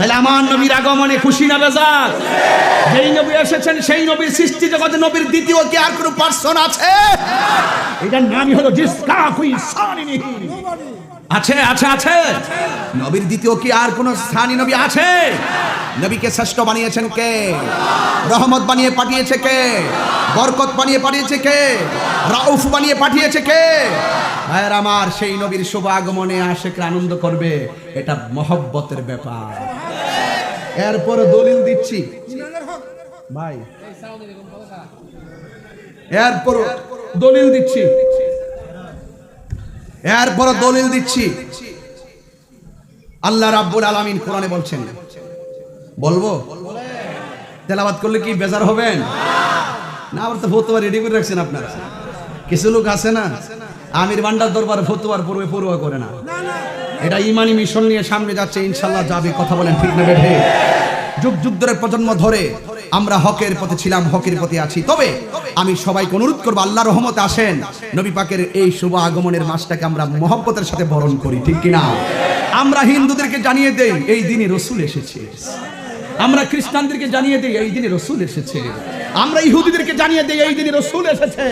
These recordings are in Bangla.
তাহলে আমার নবীর আগমনে খুশি না বেজার? যেই নবী এসেছেন, সেই নবীর সৃষ্টি জগতে নবীর দ্বিতীয় কি আর কোনো পার্সন আছে? এটার নামই হলো আছে আছে আছে। নবীর দ্বিতীয় কি আর কোন স্থানীয় নবী আছে? নবীকে শ্রেষ্ঠ বানিয়েছেন কে? রহমত বানিয়ে পাঠিয়েছে কে? বরকত বানিয়ে পাঠিয়েছে কে? রাউফ বানিয়ে পাঠিয়েছে কে? ভাইয়ের আমার, সেই নবীর শুভ আগমনে আশেকরা আনন্দ করবে। এটা মহব্বতের ব্যাপার। এরপর দলিল দিচ্ছি। ভাই। এরপর দলিল দিচ্ছি। এরপর দলিল দিচ্ছি। আল্লাহ রাব্বুল আলামিন কোরআনে বলছেন। বলব? তেলাবাদ করলে কি বেজার হবেন? না, আবার তো ফতুয়া রেডি করে রাখছেন আপনারা। কিছু লোক আছে না, আমির বান্ডার দরবারে ফতুয়ার পূর্বে পড়ুয়া করে না। এটা ইমানি মিশন নিয়ে সামনে যাচ্ছে, ইনশাল্লাহ যাবে, কথা বলেন ঠিক না বেঠে। যুগ যুগ ধরে প্রজন্ম ধরে আমরা হকের পথে ছিলাম, হকের পথে আছি। তবে আমি সবাইকে অনুরোধ করব আল্লাহ রহমতে আসেন, নবী পাকের এই শুভ আগমনের মাসটাকে আমরা মহব্বতের সাথে বরণ করি, ঠিক কিনা আমরা হিন্দুদেরকে জানিয়ে দেই, এই দিনে রসুল এসেছে। আমরা খ্রিস্টানদেরকে জানিয়ে দিই, এই দিনে রসুল এসেছে। আমরা ইহুদিদেরকে জানিয়ে দিই এই দিনে রসুল এসেছে।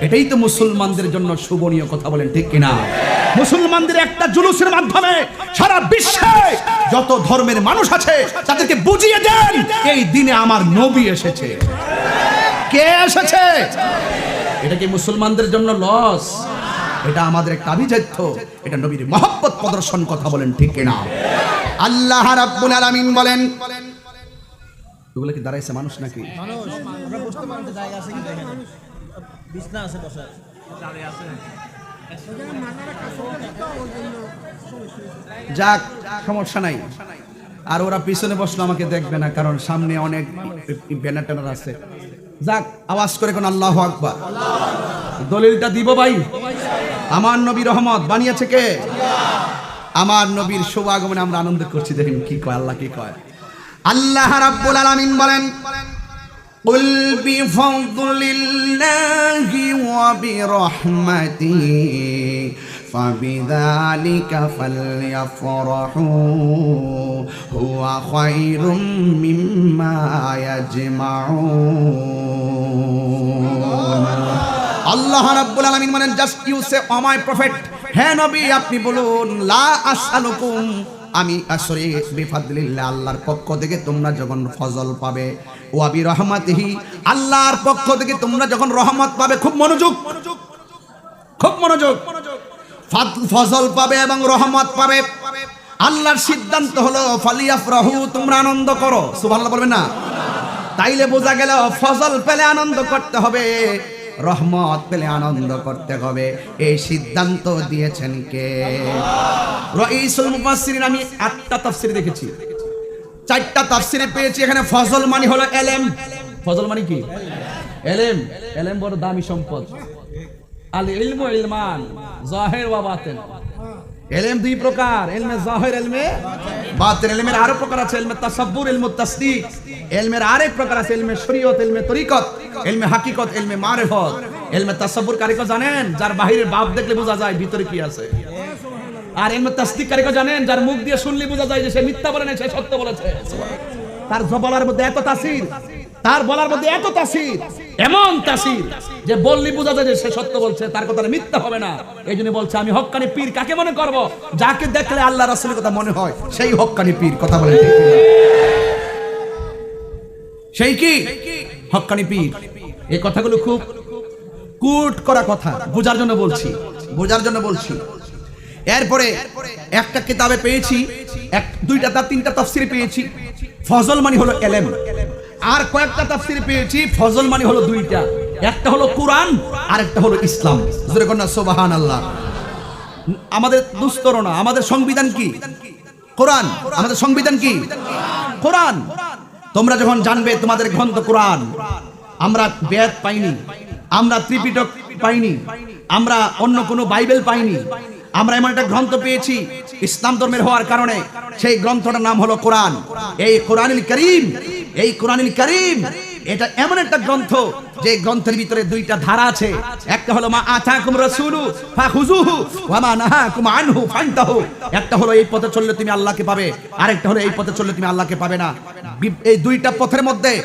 এটাই তো মুসলমানদের জন্য শুভনীয় কথা বলেন ঠিক কিনা? মুসলমানদের একটা জুলুসের মাধ্যমে সারা বিশ্বে যত ধর্মের মানুষ আছে তাদেরকে বুঝিয়ে দেন এই দিনে আমার নবী এসেছে। কে এসেছে? এটা কি মুসলমানদের জন্য লস? এটা আমাদের একটা আভিজাত্য। এটা নবীর মহব্বত প্রদর্শন কথা বলেন ঠিক কিনা? আল্লাহ রাব্বুল আলামিন বলেন এগুলো কি দাঁড়াইছে মানুষ নাকি? বিছনা আছে বসার। যাক সমস্যা নাই। আর ওরা পিছনে বসল আমাকে দেখবে না কারণ সামনে অনেক ব্যানার ট্যানার আছে। যাক আওয়াজ করে কোন আল্লাহ আকবার। দলিলটা দিব ভাই। আমার নবী রহমত বানিয়েছে কে? আমার নবীর শুভ আগমনে আমরা আনন্দ করছি দেখেন কি কয় আল্লাহ কি কয়। আল্লাহ রাব্বুল আলামিন বলেন قل بفضل الله وبرحمته فبذلك فليفرحوا هو خير مما يجمعون আল্লাহ রাব্বুল আলামিন মানে just you say o my prophet হ্যাঁ নবী আপনি বলুন লা আসআলুকুম আমি আসরে বিফাদলিল্লাহ, আল্লাহর পক্ষ থেকে তোমরা যখন ফজল পাবে, ওয়াবি রহমাতিহি, আল্লাহর পক্ষ থেকে তোমরা যখন রহমত পাবে, খুব মনোযোগ খুব মনোযোগ। ফজল পাবে এবং রহমত পাবে। আল্লাহর সিদ্ধান্ত হলো, ফালিয়াফরাহু, তোমরা আনন্দ করো। সুবহানাল্লাহ বলবে না? তাইলে বোঝা গেল, ফজল পেলে আনন্দ করতে হবে। রহমত পেলে আনন্দ করতে হবে। এই সিদ্ধান্ত দিয়েছেন কে? রইসুল মুফাসসিরিন, আমি আটটা তাফসীর দেখেছি। চারটা তাফসিরে পেয়েছি, এখানে ফজল মানে হলো এলেম। ফজল মানে কি? এলেম। এলেম বড় দামি সম্পদ। আল ইলমু ইলমান, জাহির ওয়া বাতিন এলেম দুই প্রকার, এলমে জাহির, এলমে বাতিন এলমের আরও প্রকার আছে, এলমে তাসাব্বুর, এলমে তাসদিক। এলমের আরেক প্রকার আছে, এলমে শরীয়ত, এলমে তরিকত। এলমে হাকিকত, এলমে মারিফত, এলমে তাসাব্বুর কারিকো জানেন, যার বাহিরের ভাব দেখলে বোঝা যায় ভিতরে কি আছে। আর এলমে তাসদিক কারিকো জানেন, যার মুখ দিয়ে শুনলে বোঝা যায় যে সে মিথ্যা বলে না সে সত্য বলেছে। তার বলার মধ্যে এত তাসির, তার বলার মধ্যে এত তাসির, এমন তাসির যে বললি বোঝা যায় যে সে সত্য বলছে, তার কথা মিথ্যা হবে না। এই জন্য বলছে, আমি হক্কানি পীর, কাকে মনে করব? যাকে দেখলে আল্লাহ রাসূলের কথা মনে হয়, সেই হক্কানি পীর। কথা বলে সেই কি? হক্কানি পীর। এই কথাগুলো খুব কুট করা কথা, বোঝার জন্য বলছি। বোঝার জন্য বলছি। এরপরে একটা কিতাবে পেয়েছি, এক, দুইটা তার তিনটা তাফসির পেয়েছি। ফজল মানে হলো এলেম। আর কয়েকটা তাফসির পেয়েছি, ফজল মানে হলো দুইটা। একটা হলো কোরআন আর একটা হলো ইসলাম। সোবাহান আল্লাহ আমাদের দুস্তর না, আমাদের সংবিধান কি? কোরআন, আমাদের সংবিধান কি? কোরআন। তোমরা যখন জানবে তোমাদের গ্রন্থ কোরআন, আমরা বেদ পাইনি, আমরা ত্রিপিটক পাইনি, আমরা অন্য কোনো বাইবেল পাইনি, আমরা এমন একটা গ্রন্থ পেয়েছি ইসলাম ধর্মের হওয়ার কারণে, সেই গ্রন্থটার নাম হলো কোরআন। এই কোরআনুল করিম, এই কোরআনিল করিম এটা এমন একটা গ্রন্থ যে গ্রন্থের ভিতরে দুইটা ধারা আছে। একটা হলো মা আতাকুম রাসূলু ফাখুজুহু ওয়া মা নাহাকুম আনহু ফান্তাহু। একটা হলো এই পথে চললে তুমি আল্লাহকে পাবে, আরেকটা হলো এই পথে চললে তুমি আল্লাহকে পাবে না। এই দুইটা পথের মধ্যে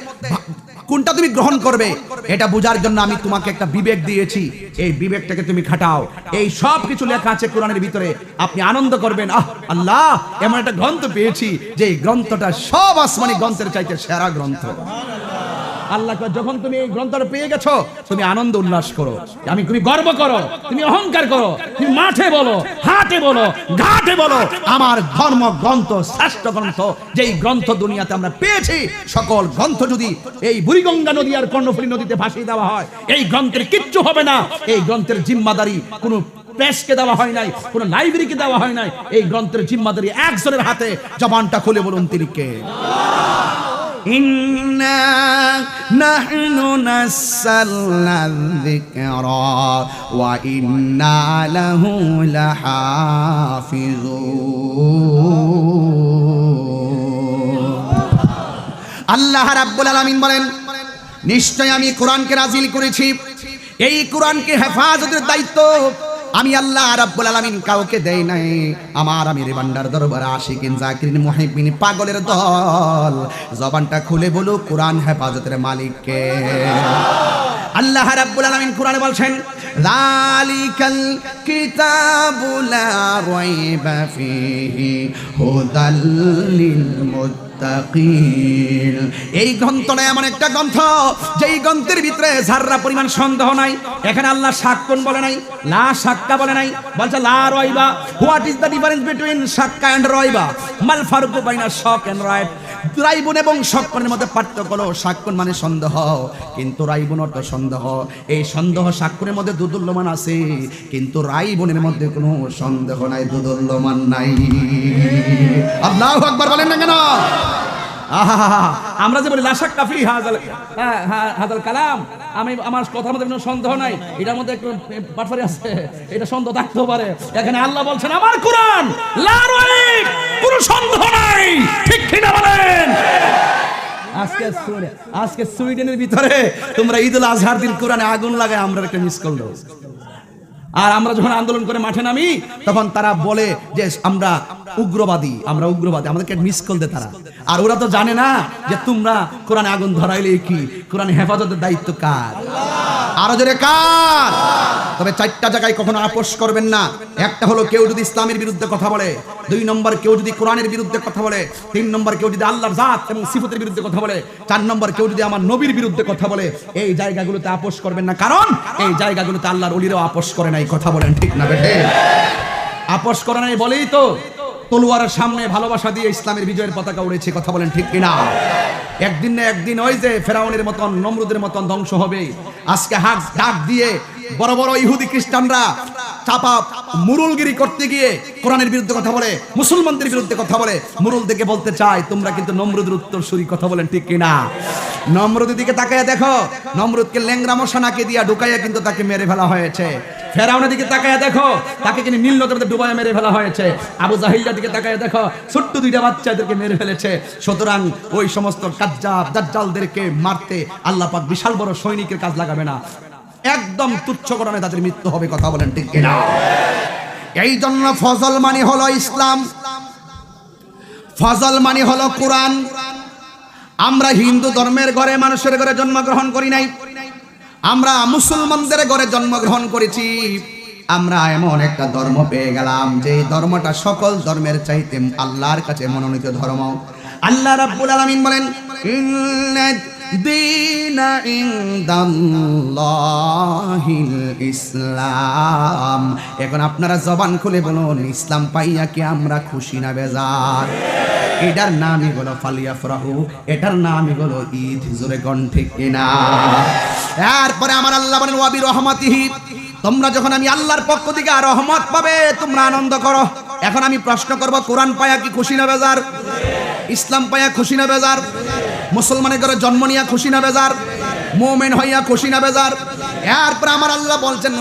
কোনটা তুমি গ্রহণ করবে, এটা বোঝার জন্য আমি তোমাকে একটা বিবেক দিয়েছি। এই বিবেকটাকে তুমি খাটাও। এই সব কিছু লেখা আছে কোরআনের ভিতরে। আপনি আনন্দ করবেন, আহ, আল্লাহ, এমন একটা গ্রন্থ পেয়েছি যে এই গ্রন্থটা সব আসমানি গ্রন্থের চাইতে সেরা গ্রন্থ। আল্লাহ যখন তুমি এই গ্রন্থটা পেয়ে গেছো, তুমি আনন্দ উল্লাস করো। আমি, তুমি গর্ব করো, তুমি অহংকার করো, তুমি মাঠে বলো, হাটে বলো, ঘাটে বলো। আমার ধর্ম গ্রন্থ, শ্রেষ্ঠ গ্রন্থ, যেই গ্রন্থ দুনিয়াতে আমরা পেয়েছি, সকল গ্রন্থ যদি এই বুড়িগঙ্গা নদী আর কর্ণফুলী নদীতে ভাসিয়ে দেওয়া হয়, এই গ্রন্থের কিচ্ছু হবে না। এই গ্রন্থের জিম্মাদারি কোনো প্রেসকে দেওয়া হয় নাই, কোনো লাইব্রেরিকে দেওয়া হয় নাই। এই গ্রন্থের জিম্মাদারি একজনের হাতে, জবানটা খুলে বলুন তিনি কে? إنا نحن نزلنا الذكر وإنا له لحافظون আল্লাহ রাব্বুল আলামিন বলেন নিশ্চয় আমি কোরআনকে নাজিল করেছি এই কোরআনকে হেফাজতের দায়িত্ব আমি আল্লাহ রাব্বুল আলামিন কাউকে দেই নাই। আমার আমির বান্দার দরবারে আশিকিন জাকিরিন মুহিবিন পাগলের দল। জবানটা খুলে বলো, কোরআন হেফাজতের মালিককে। আল্লাহ রাব্বুল আলামিন কোরআনে বলছেন যালিকাল কিতাবু লা ফিহি হুদাল লিল মুত্তাকিন এই গ্রন্থটা এমন একটা গ্রন্থ, যেই গ্রন্থের ভিতরে ঝাররা পরিমাণ সন্দেহ নাই, এখানে আল্লাহ সাক্কুন বলে নাই, লা সাক্কা বলে নাই, বলছে লা রয়বা। What is the difference between সাক্কা and রয়বা? মাল ফারুকু বাইনা শক এন্ড রাইব রাইবুন এবং শক্কনের মধ্যে পার্থক্য হলো সাক্ষণ মানে সন্দেহ। কিন্তু রাইবুন অর্থ সন্দেহ। এই সন্দেহ সাক্ষণের মধ্যে দুদুল্যমান আছে কিন্তু রাইবুনের মধ্যে কোনো সন্দেহ নাই দুদুল্যমান নাই। আল্লাহ আকবার বলেন না কেন? আহা আমরা যে বলি লাশাক কাফি হাজাল হ্যাঁ, হ্যাঁ, হাজাল কালাম আমি আমার কথার মধ্যে কোনো সন্দেহ নাই। এটার মধ্যে একটু পাটফারি আছে। এটা সন্দেহ থাকতেও পারে। এখানে আল্লাহ বলছেন, আমার কোরআন কোনো সন্দেহ নাই। ঠিক কিনা বলেন? আজকে আজকে সুইডেনের ভিতরে তোমরা ঈদুল আজহার দিন কোরআনে আগুন লাগায়, আমরা একটা মিস করল আর আমরা যখন আন্দোলন করে মাঠে নামি, তখন তারা বলে যে আমরা উগ্রবাদী আমরা উগ্রবাদী, আমাদেরকে মিস দে তারা। আর ওরা তো জানে না যে তোমরা কোরআনে আগুন ধরাইলে কি? কোরআনে হেফাজতের দায়িত্ব কার? আরও জোরে কার তবে চারটা জায়গায় কখনো আপোষ করবেন না। একটা হলো কেউ যদি ইসলামের বিরুদ্ধে কথা বলে, দুই নম্বর কেউ যদি কোরআনের বিরুদ্ধে কথা বলে, তিন নম্বর কেউ যদি আল্লাহর জাত এবং সিফতের বিরুদ্ধে কথা বলে, চার নম্বর কেউ যদি আমার নবীর বিরুদ্ধে কথা বলে, এই জায়গাগুলোতে আপোষ করবেন না। কারণ এই জায়গাগুলোতে আল্লাহর অলিরাও আপোষ করে নাই। কথা বলেন ঠিক না বেঠে? আপোষ করে নাই বলেই তো তলোয়ারের সামনে ভালোবাসা দিয়ে ইসলামের বিজয়ের পতাকা উড়েছে, কথা বলেন ঠিক কিনা? একদিন না একদিন ওই যে ফেরাউনের মতন, নমরুদের মতন ধ্বংস হবে। আজকে হাক, ডাক দিয়ে বড় বড় ইহুদি খ্রিস্টানরা চাপা মুরুলগিরি করতে গিয়ে কোরআনের বিরুদ্ধে কথা বলে, মুসলমানদের বিরুদ্ধে কথা বলে। মুরুল দেখে বলতে চাই তোমরা কিন্তু নমরুদের উত্তর সুরি কথা বলেন ঠিক কিনা? নমরুদের দিকে তাকায় দেখো। নমরুদকে ল্যাংরা মশানাকে দিয়া ঢুকাইয়া কিন্তু তাকে মেরে ফেলা হয়েছে। ফেরাউনের দিকে তাকায় দেখো, তাকে কিন্তু নীল নদের ডুবাইয়া মেরে ফেলা হয়েছে। আবু জাহিল্লার দিকে তাকায় দেখো, ছোট্ট দুইটা বাচ্চাদেরকে মেরে ফেলেছে। সুতরাং ওই সমস্ত কাজ্জাব, দাজ্জালদেরকে মারতে আল্লাহ পাক বিশাল বড় সৈনিকের কাজ লাগাবে না। একদম তুচ্ছ করণে তাদের মৃত্যু হবে, কথা বলেন ঠিক কিনা? এই জন্য ফজল মানে হলো ইসলাম। ফজল মানে হলো কোরআন। আমরা হিন্দু ধর্মের ঘরে, মানুষের ঘরে জন্মগ্রহণ করি নাই। আমরা মুসলমানদের ঘরে জন্মগ্রহণ করেছি। আমরা এমন একটা ধর্ম পেয়ে গেলাম যে ধর্মটা সকল ধর্মের চাইতে আল্লাহর কাছে মনোনীত ধর্ম। আল্লাহ রাব্বুল আলামিন বলেন ইসলাম। এখন আপনারা জবান খুলে বলুন, ইসলাম পাইয়া কি আমরা খুশি না বেজার? এটার নামই হলো ফালিয়া ফরাহু এটার নামই হলো ঈদ, জোরে কণ্ঠে কিনা? এরপরে আমার আল্লাহ বলেন ওয়াবি রহমাতিহি তোমরা যখন আমি আল্লাহর পক্ষ থেকে আর রহমত পাবে, তোমরা আনন্দ করো। এখন আমি প্রশ্ন করব, কোরআন পায়া কি খুশি না বেজার? ইসলাম পায়া খুশি না বেজার? মুসলমানের ঘরে জন্ম নিয়া খুশি না বেজার? মোমেন হইয়া খুশি না বেজার? এরপরে আমার আল্লাহ বলছেন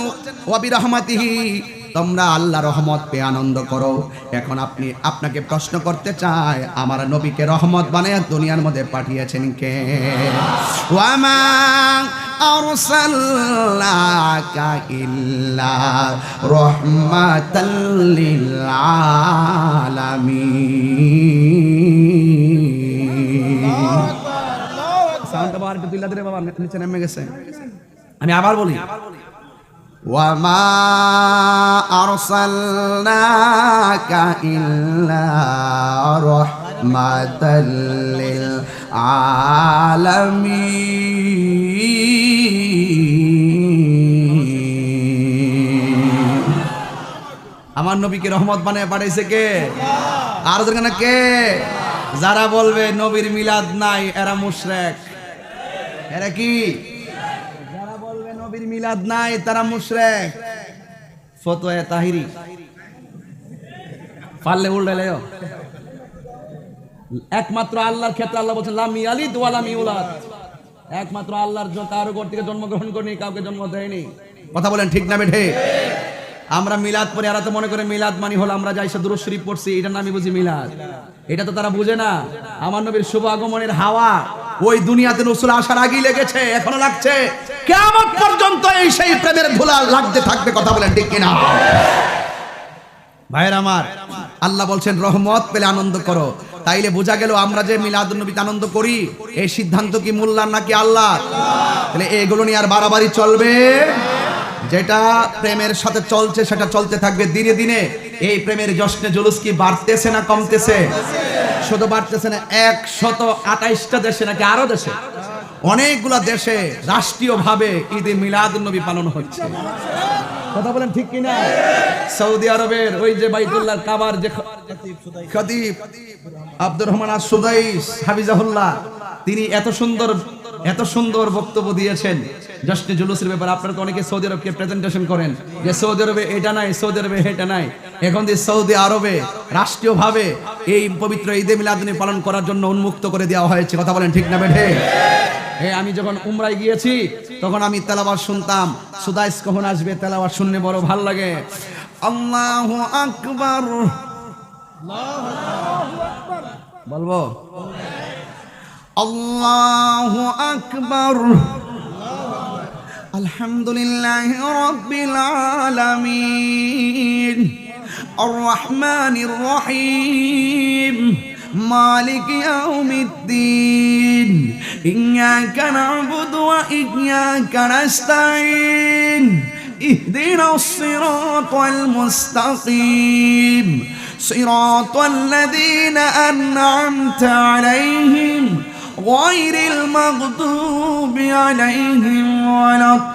ওয়াবি রহমাতিহি তোমরা আল্লাহ রহমত পেয়ে আনন্দ করো। এখন আপনি, আপনাকে প্রশ্ন করতে চাই, আমার নবীকে রহমত বানিয়ে দুনিয়ার মধ্যে পাঠিয়েছেন কে? ওয়ামা আরসালনাকা ইল্লা গেছে। আমি আবার বলি وما أرسلناك إلا رحمة للعالمين আমার নবীকে রহমত বানিয়ে পাঠাইছে কে আর ওদের কে যারা বলবে নবীর মিলাদ নাই এরা মুশরেক এরা কি যারা বলবে নবীর মিলাদ নাই, তারা মুশরেক। ফতোয়া তাহিরি। পারলে উল্টালেও একমাত্র আল্লাহর ক্ষেত্রে আল্লাহ বলছেন, লাম ইয়ালিদ ওয়া লাম ইউলাদ। একমাত্র আল্লাহর জ- কারও ঘর থেকে জন্মগ্রহণ করেনি, কাউকে জন্ম দেয়নি। কথা বলেন ঠিক না বেঠে? আমরা মিলাদ পরে এরা তো মনে করে মিলাদ মানি হলো, আমরা যাই দুরুদ শরীফ পড়ছি, এটার নামই বুঝি মিলাদ। এটা তো তারা বুঝে না। আমার নবীর শুভ আগমনের হাওয়া। ওই দুনিয়াতে রসুল আসার আগেই লেগেছে, এখনও লাগছে। কেমন পর্যন্ত এই সেই প্রেমের ধুলা লাগতে থাকবে, কথা বলেন ঠিক কিনা? ভাইয়ের আমার, আল্লাহ বলছেন, রহমত পেলে আনন্দ করো। তাইলে বোঝা গেল আমরা যে মিলাদ নবীতে আনন্দ করি, এই সিদ্ধান্ত কি মোল্লার নাকি আল্লাহ? তাহলে এগুলো নিয়ে আর বাড়াবাড়ি চলবে? যেটা প্রেমের সাথে চলছে, সেটা চলতে থাকবে দিনে দিনে। এই প্রেমের জশ্নে জুলুস কি বাড়তেছে না কমতেছে? শুধু বাড়তেছে না, একশত আঠাইশটা দেশে নাকি আরও দেশে? অনেকগুলা দেশে রাষ্ট্রীয়ভাবে ঈদে মিলাদ নবী পালন হচ্ছে। কথা বলেন ঠিক কিনা? সৌদি আরবের ওই যে বাইতুল্লাহ কাবার যে খতিব আব্দুর রহমান আর সুদাইস হাবিজাহুল্লাহ তিনি এত সুন্দর এত সুন্দর বক্তব্য দিয়েছেন। জশ্নে জুলুসের ব্যাপারে আপনারা তো অনেকে সৌদি আরবকে প্রেজেন্টেশন করেন যে সৌদি আরবে এটা নাই, সৌদি আরবে এটা নাই। এখন যে সৌদি আরবে রাষ্ট্রীয়ভাবে এই পবিত্র ঈদে মিলাদুনি পালন করার জন্য উন্মুক্ত করে দেওয়া হয়েছে। কথা বলেন ঠিক না বেঠে? এ আমি যখন উমরায় গিয়েছি, তখন আমি তেলাবার শুনতাম। সুদাইস কখন আসবে তেলাবার শুনলে বড় ভালো লাগে। আল্লাহু আকবার। বলব? আল্লাহু আকবার। আলহামদুলিল্লাহ রাব্বিল আলামিন। الرحمن الرحيم. مالك يوم الدين. إياك نعبد وإياك نستعين. اهدنا الصراط المستقيم. صراط الذين أنعمت عليهم. غير المغضوب عليهم ولا الضالين.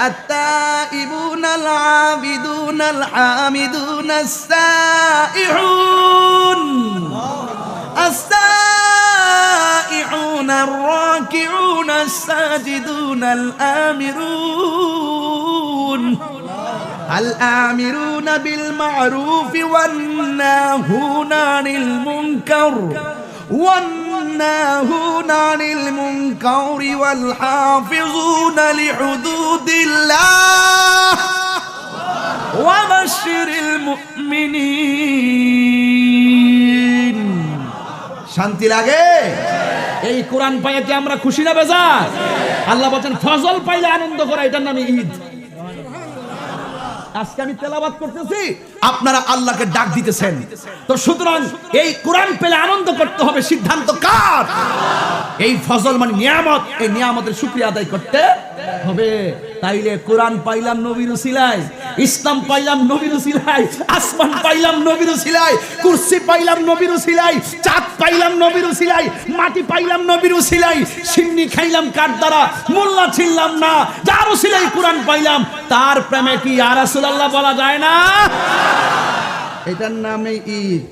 التائبون العابدون الحامدون السائحون. السائحون الراكعون الساجدون الآمرون. الآمرون بالمعروف والناهون عن المنكر. والناهون عن المنكر والحافظون لحدود শান্তি লাগে? এই কোরআন কি আমরা খুশি না বেজা আল্লাহ বলছেন ফজল পাইলে আনন্দ করা এটার নাম ঈদ। আজকে আমি তেলাবাদ করতেছি, আপনারা আল্লাহকে ডাক দিতেছেন। তো সুতরাং এই কোরআন পেলে আনন্দ করতে হবে, সিদ্ধান্ত কার? এই ফজল মানে নিয়ামত, এই নিয়ামতের শুক্রিয়া আদায় করতে হবে। তাইলে কোরআন পাইলাম নবীর উসিলায়, ইসলাম পাইলাম নবীর উসিলায়, আসমান পাইলাম নবীর উসিলায়, কুরসি পাইলাম নবীর উসিলায়, চাঁদ পাইলাম নবীর উসিলায়, মাটি পাইলাম নবীর উসিলায়, সিন্নি খাইলাম কার দ্বারা? মোল্লা ছিলাম না, যার উসিলায় কোরআন পাইলাম তার প্রেমে কি আর রাসূলুল্লাহ বলা যায় না? এটার নামে ঈদ।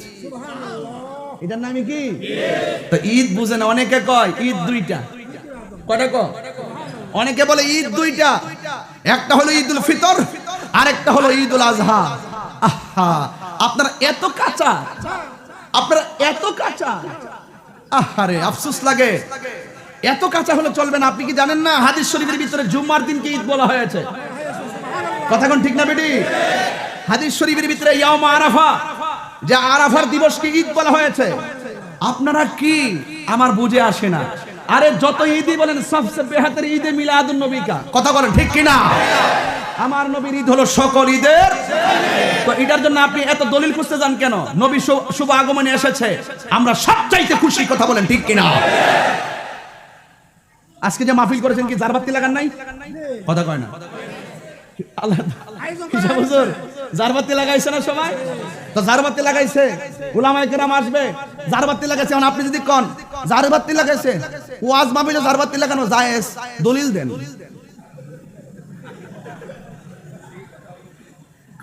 এটার নামে কি? তো ঈদ বুঝে না অনেকে কয় ঈদ দুইটা। কটা ক অনেকে বলে ঈদ দুইটা। একটা হলো ঈদুল ফিতর আর একটা হলো ঈদুল আজহা। আহা আপনারা এত কাঁচা। আপনারা এত কাঁচা। আহারে আফসোস লাগে। এত কাঁচা হলে চলবে না আপনি কি জানেন না? হাদিস শরীফের ভিতরে জুম্মার দিনকে ঈদ বলা হয়েছে। কথা ঠিক না বেটি? হাদিস শরীফের ভিতরে ইয়াউমা আরাফা, যে আরাফার দিবসকে ঈদ বলা হয়েছে। আপনারা কি? আমার বুঝে আসে না। আরে যত ঈদই বলেন, সবচেয়ে বেহাতের ঈদে মিলাদুন নবীকা। কথা বলেন ঠিক কিনা? আমার নবীর ঈদ হলো সকল ঈদের। তো এটার জন্য আপনি এত দলিল খুঁজতে যান কেন? নবী শুভ আগমনে এসেছে। আমরা সবচাইতে খুশি, কথা বলেন ঠিক কিনা? আজকে যে মাহফিল করেছেন কি, জারবাতি লাগান নাই? কথা কয় না।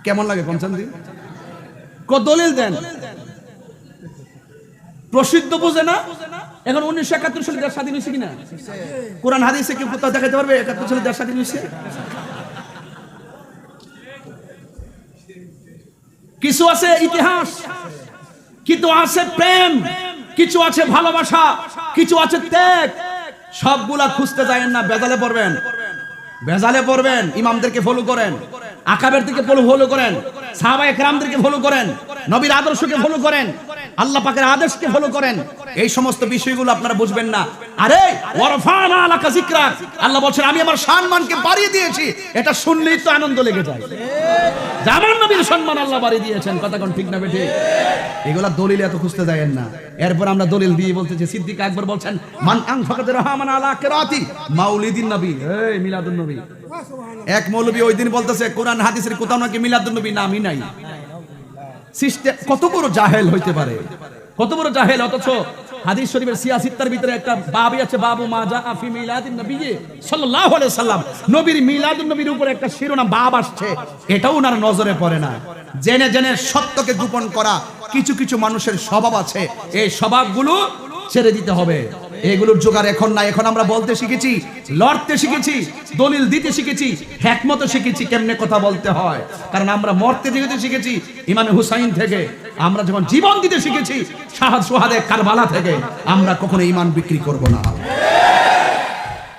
কেমন লাগে পঞ্চান ক দলিল দেন। প্রসিদ্ধ বুঝে না? এখন উনিশশো একাত্তর সালে দেশ স্বাধীন হয়েছে কিনা? কোরআন হাদিসে কি কোথাও দেখাতে পারবে? একাত্তর সালে স্বাধীন হয়েছে? কিছু আছে ইতিহাস, কিছু আছে প্রেম, কিছু আছে ভালোবাসা, কিছু আছে ত্যাগ। সবগুলা খুঁজতে যায়েন না বেজালে পড়বেন। বেজালে পড়বেন, ইমামদেরকে ফলো করেন আকাবের দিকে ফলো করেন সাহাবায়ে কেরামদেরকে ফলো করেন, নবীর আদর্শকে ফলো করেন। আল্লাহ পাকের আদেশকে ফলো করেন। এই সমস্ত বিষয়গুলো আপনারা বুঝবেন না। আরে আল্লাহ বলছেন, আমি আমার সম্মানকে বাড়িয়ে দিয়েছি। এটা শুনলেই তো আনন্দ লেগে যায়। জামান নবীর সম্মান আল্লাহ বাড়িয়ে দিয়েছেন। কথা কোন ঠিক না বেঠে? এগুলা দলিল এত খুঁজতে যায়েন না। এরপর আমরা দলিল দিয়ে বলতেছি, সিদ্দিক আকবর বলছেন, মান আং ফাকাদের রহমান আলা কেরাতি মাউলিদিন নবী। এই, মিলাদুন নবী। এক মৌলবী ওই দিন বলতেছে, কোরআন, হাদিসের কোথাও নাকি মিলাদুন নবী নামই নাই। কত বড় জাহেল হইতে পারে? কত বড় জাহেল? অথচ হাদিস শরীফের সিয়াসিত্তার ভিতরে একটা বাবি আছে, বাবু মাজা আফি নবী সাল্লাম নবীর নবীর উপরে একটা শিরোনাম, বাব আসছে। এটাও ওনার নজরে পড়ে না। জেনে জেনে সত্যকে গোপন করা কিছু কিছু মানুষের স্বভাব আছে। এই স্বভাবগুলো ছেড়ে দিতে হবে। এগুলোর জোগাড় এখন না এখন আমরা বলতে শিখেছি, লড়তে শিখেছি, দলিল দিতে শিখেছি হ্যাকমত শিখেছি কেমনে কথা বলতে হয়। কারণ আমরা মরতে যেতে শিখেছি, ইমামে হুসাইন থেকে আমরা যখন জীবন দিতে শিখেছি, শাহাদ সোহাদে কারবালা থেকে আমরা কখনো ইমান বিক্রি করব না।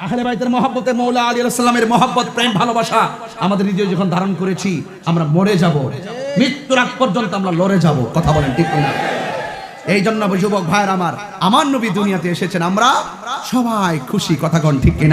আহলে বাইতের মহব্বতে মৌলা আলী সাল্লামের মহব্বত, প্রেম, ভালোবাসা আমাদের হৃদয়ে যখন ধারণ করেছি, আমরা মরে যাব। মৃত্যুর আগ পর্যন্ত আমরা লড়ে যাব। কথা বলেন ঠিক না এই জন্য যুবক ভাইয়ের আমার আমার নবী দুনিয়াতে এসেছেন, আমরা সবাই খুশি, কথা কন ঠিক কিনা?